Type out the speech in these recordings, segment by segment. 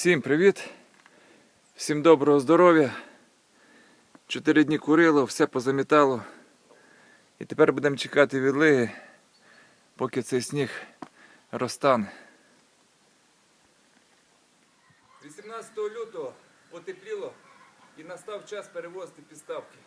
Всім привіт! Всім доброго здоров'я. Чотири дні курило, все позамітало. І тепер будемо чекати відлиги, поки цей сніг розтане. 18 лютого потепліло і настав час перевозити підставки.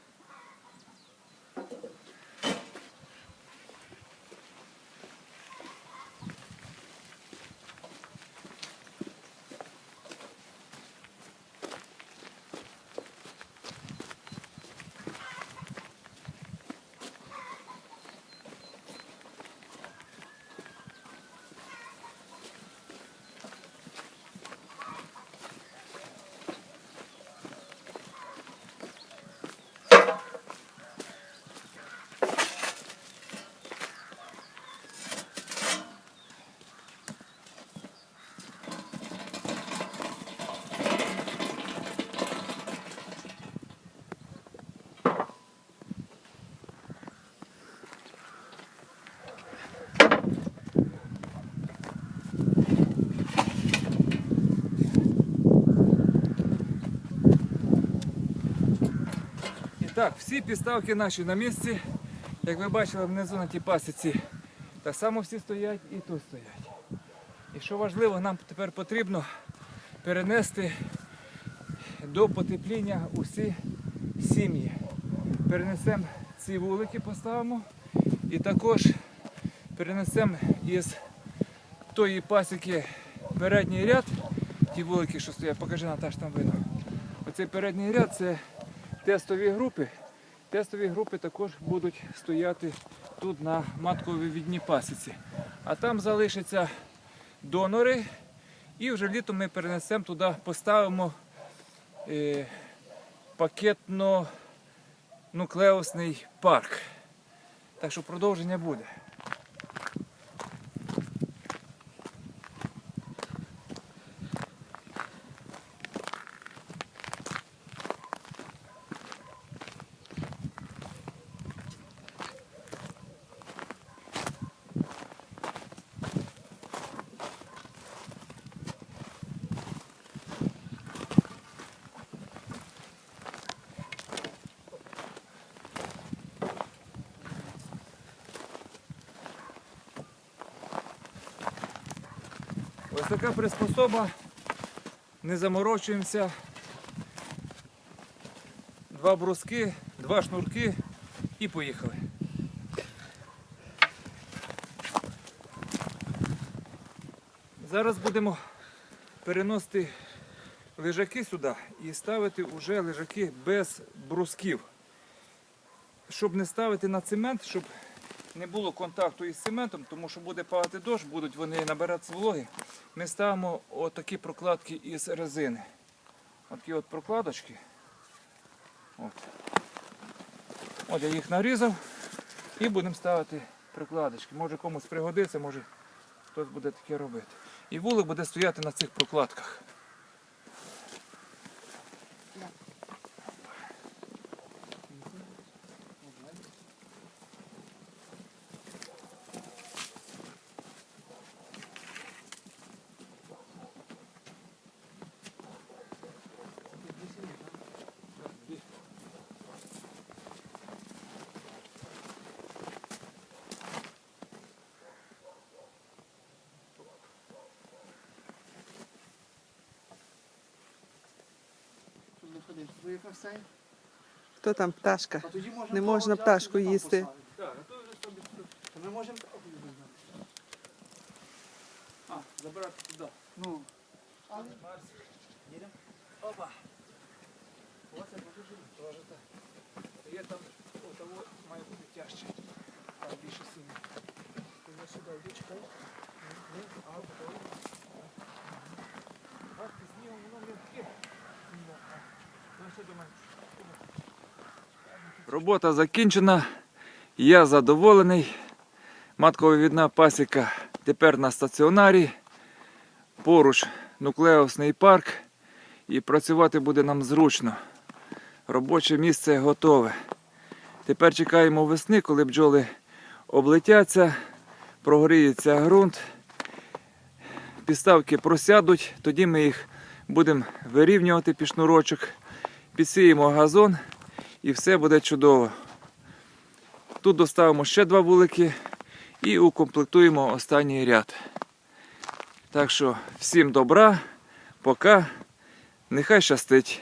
Так, всі підставки наші на місці. Як ви бачили внизу на тій пасіці, так само всі стоять і тут стоять. І що важливо, нам тепер потрібно перенести до потепління усі сім'ї. Перенесемо ці вулики, поставимо і також перенесемо із тої пасіки передній ряд, ті вулики, що стоять, покажи Наташ, там видно. Оцей передній ряд це тестові групи. Тестові групи також будуть стояти тут на матковивідній пасіці. А там залишаться донори. І вже літом ми перенесемо туди, поставимо е, пакетно-нуклеусний парк. Так що продовження буде. Ось така приспособа. Не заморочуємося. Два бруски, два шнурки і поїхали. Зараз будемо переносити лежаки сюди і ставити вже лежаки без брусків. Щоб не ставити на цемент, щоб не було контакту із цементом, тому що буде падати дощ, будуть вони набиратися вологи. Ми ставимо отакі прокладки із резини. Отакі от прокладочки. От. От я їх нарізав і будемо ставити прикладочки. Може комусь пригодиться, може хтось буде таке робити. І вулик буде стояти на цих прокладках. Тут. Виїхав сей. Хто там пташка? А тоді можемо Не того можна взяти, пташку їсти. поставити. Так, а то вже собі тут. Ми можемо. А, забирати туди. Ну. Але Їдемо. Опа. Оце покажи. Тоже так. Робота закінчена. Я задоволений. Маткововідна пасіка тепер на стаціонарі. Поруч нуклеусний парк. І працювати буде нам зручно. Робоче місце готове. Тепер чекаємо весни, коли бджоли облетяться, прогріється ґрунт, підставки просядуть, тоді ми їх Будемо вирівнювати під шнурочок, підсіємо газон і все буде чудово. Тут доставимо ще два вулики і укомплектуємо останній ряд. Так що всім добра, пока, нехай щастить.